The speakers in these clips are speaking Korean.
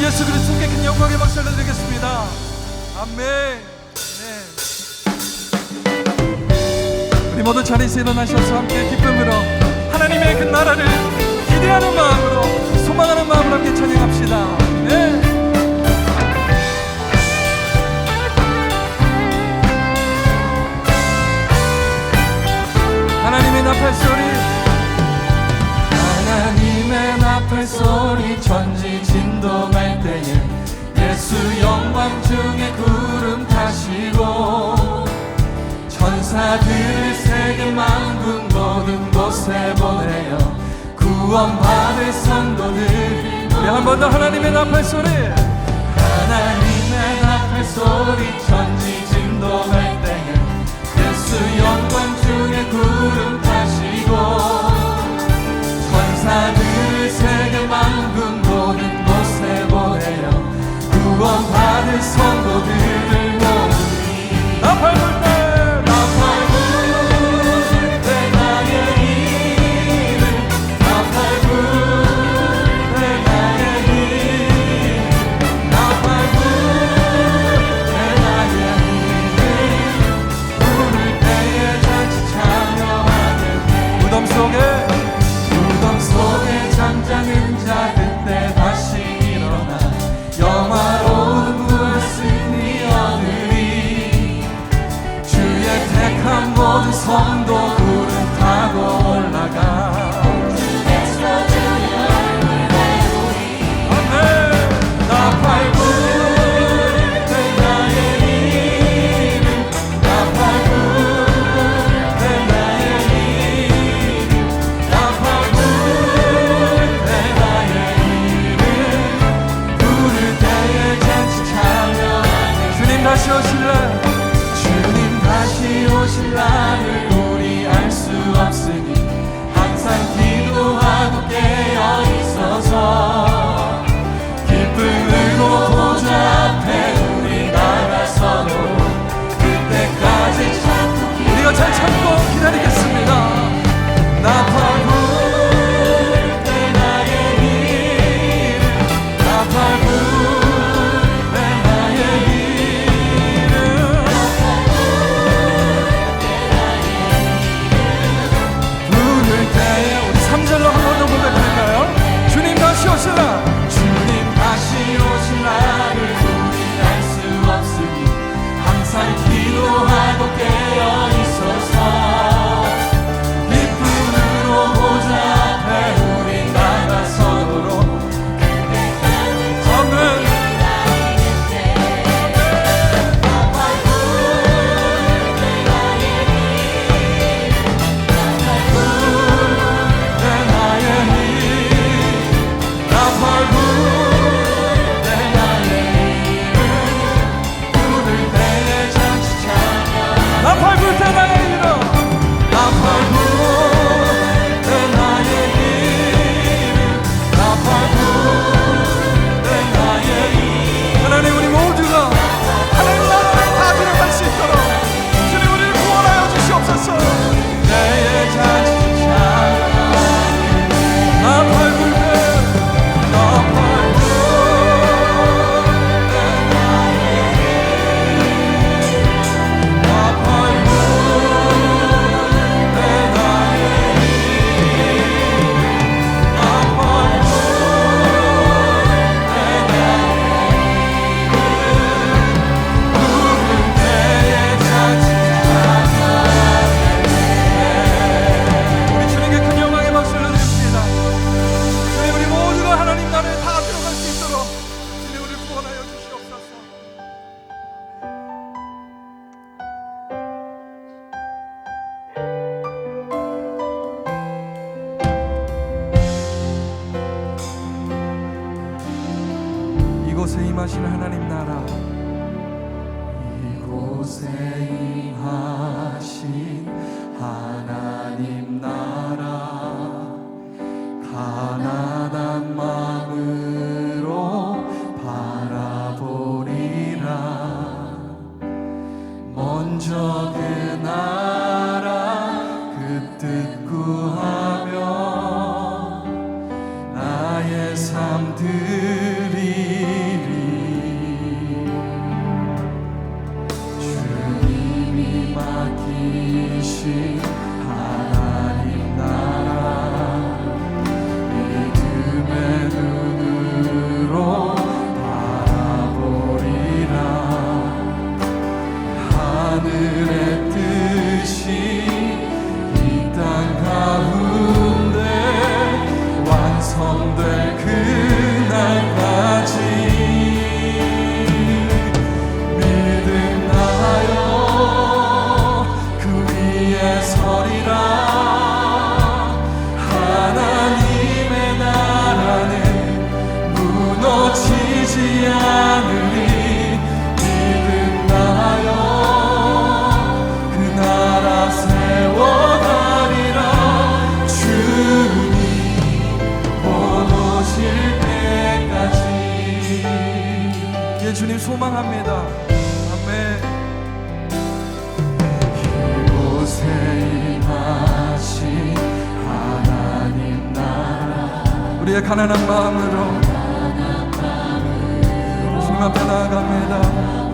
예수 그리스도께 큰 영광의 박수를 드리겠습니다. 아멘. 네. 우리 모두 자리에서 일어나셔서 함께 기쁨으로 하나님의 그 나라를 기대하는 마음으로 소망하는 마음으로 함께 찬양합시다. 구원받을 성도들 우리 한 번 더 하나님의 나팔 소리. 이곳에 임하신 하나님 나라. 이곳에 임하신 하나님 나라. 가난한 마음으로 바라보리라. 먼저 그 나라 그 뜻 구하며 나의 삶들 소망합니다. 우리의 가난한 마음으로 주님 앞에 나아갑니다.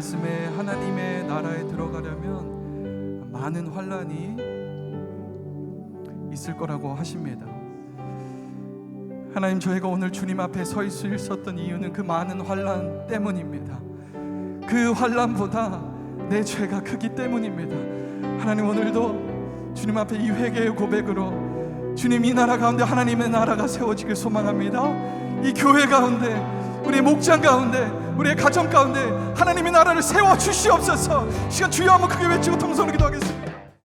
말씀에 하나님의 나라에 들어가려면 많은 환란이 있을 거라고 하십니다. 하나님 저희가 오늘 주님 앞에 서 있을 수 있었던 이유는 그 많은 환란 때문입니다. 그 환란보다 내 죄가 크기 때문입니다. 하나님 오늘도 주님 앞에 이 회개의 고백으로 주님 이 나라 가운데 하나님의 나라가 세워지길 소망합니다. 이 교회 가운데 우리 목장 가운데 우리의 가정 가운데 하나님의 나라를 세워 주시옵소서. 시간 주여 한번 크게 외치고 통성으로 기도하겠습니다.